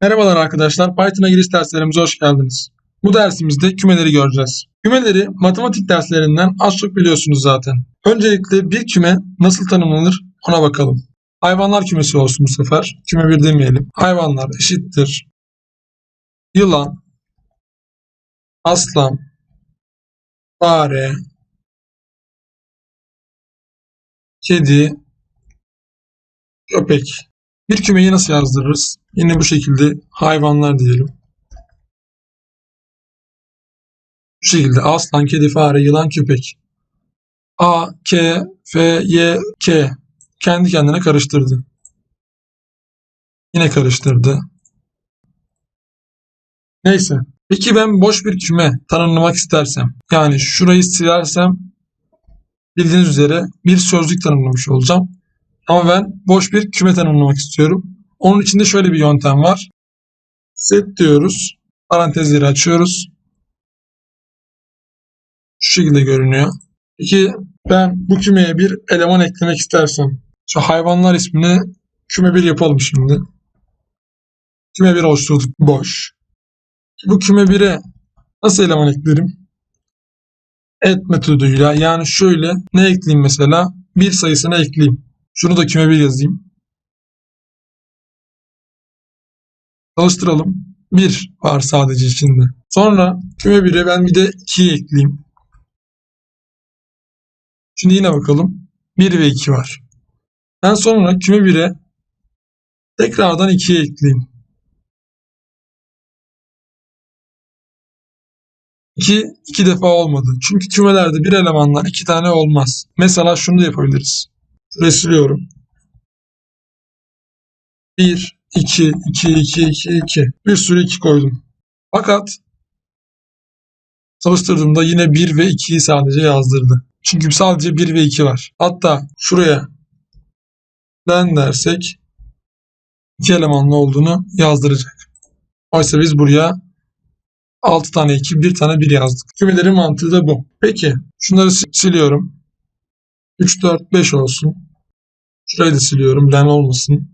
Merhabalar arkadaşlar, Python'a giriş derslerimize hoş geldiniz. Bu dersimizde kümeleri göreceğiz. Kümeleri matematik derslerinden az çok biliyorsunuz zaten. Öncelikle bir küme nasıl tanımlanır ona bakalım. Hayvanlar kümesi olsun bu sefer. Küme bir demeyelim. Hayvanlar eşittir. Yılan, aslan, fare, kedi, köpek. Bir kümeyi nasıl yazdırırız? Yine bu şekilde hayvanlar diyelim. Bu şekilde aslan, kedi, fare, yılan, köpek. A, K, F, Y, K. Kendi kendine karıştırdı. Yine karıştırdı. Neyse. Peki ben boş bir küme tanımlamak istersem, yani şurayı silersem bildiğiniz üzere bir sözlük tanımlamış olacağım. Ama ben boş bir küme tanımlamak istiyorum. Onun için de şöyle bir yöntem var. Set diyoruz. Parantezleri açıyoruz. Şu şekilde görünüyor. Peki ben bu kümeye bir eleman eklemek istersem. Şu hayvanlar ismini küme 1 yapalım şimdi. Küme 1 oluşturduk. Boş. Bu küme 1'e nasıl eleman eklerim? Et metoduyla yani şöyle ne ekleyeyim mesela? Bir sayısına ekleyeyim. Şunu da küme 1 yazayım. Çalıştıralım. 1 var sadece içinde. Sonra küme 1'e ben bir de 2'yi ekleyeyim. Şimdi yine bakalım. 1 ve 2 var. Ben sonra küme 1'e tekrardan 2'yi ekleyeyim. 2, 2 defa olmadı. Çünkü kümelerde bir elemanla 2 tane olmaz. Mesela şunu da yapabiliriz. Şurayı siliyorum. 1, 2, 2, 2, 2, 2. Bir sürü 2 koydum. Fakat çalıştırdığımda yine 1 ve 2'yi sadece yazdırdı. Çünkü sadece 1 ve 2 var. Hatta şuraya len dersek 2 elemanlı olduğunu yazdıracak. Oysa biz buraya 6 tane 2, 1 tane 1 yazdık. Kümelerin mantığı da bu. Peki şunları siliyorum. 3, 4, 5 olsun. Şurayı da siliyorum. Len olmasın.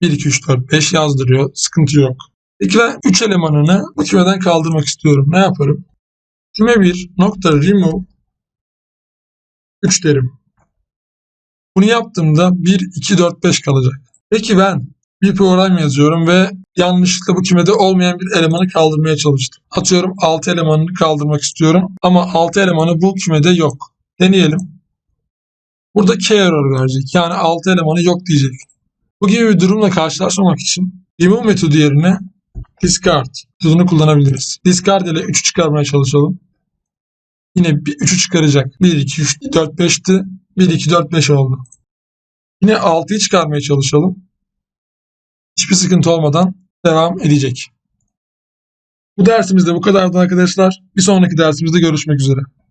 1, 2, 3, 4, 5 yazdırıyor. Sıkıntı yok. Peki ben 3 elemanını bu kümeden kaldırmak istiyorum. Ne yaparım? Küme 1 nokta remove 3 derim. Bunu yaptığımda 1, 2, 4, 5 kalacak. Peki ben bir program yazıyorum ve yanlışlıkla bu kümede olmayan bir elemanı kaldırmaya çalıştım. Atıyorum 6 elemanını kaldırmak istiyorum ama 6 elemanı bu kümede yok. Deneyelim. Burada k error verecek. Yani 6 elemanı yok diyecek. Bu gibi bir durumla karşılaşmamak için remove metodu yerine discard metodunu kullanabiliriz. Discard ile 3'ü çıkarmaya çalışalım. Yine 3'ü çıkaracak. 1, 2, 3, 4, 5'ti. 1, 2, 4, 5 oldu. Yine 6'yı çıkarmaya çalışalım. Hiçbir sıkıntı olmadan devam edecek. Bu dersimizde bu kadardı arkadaşlar. Bir sonraki dersimizde görüşmek üzere.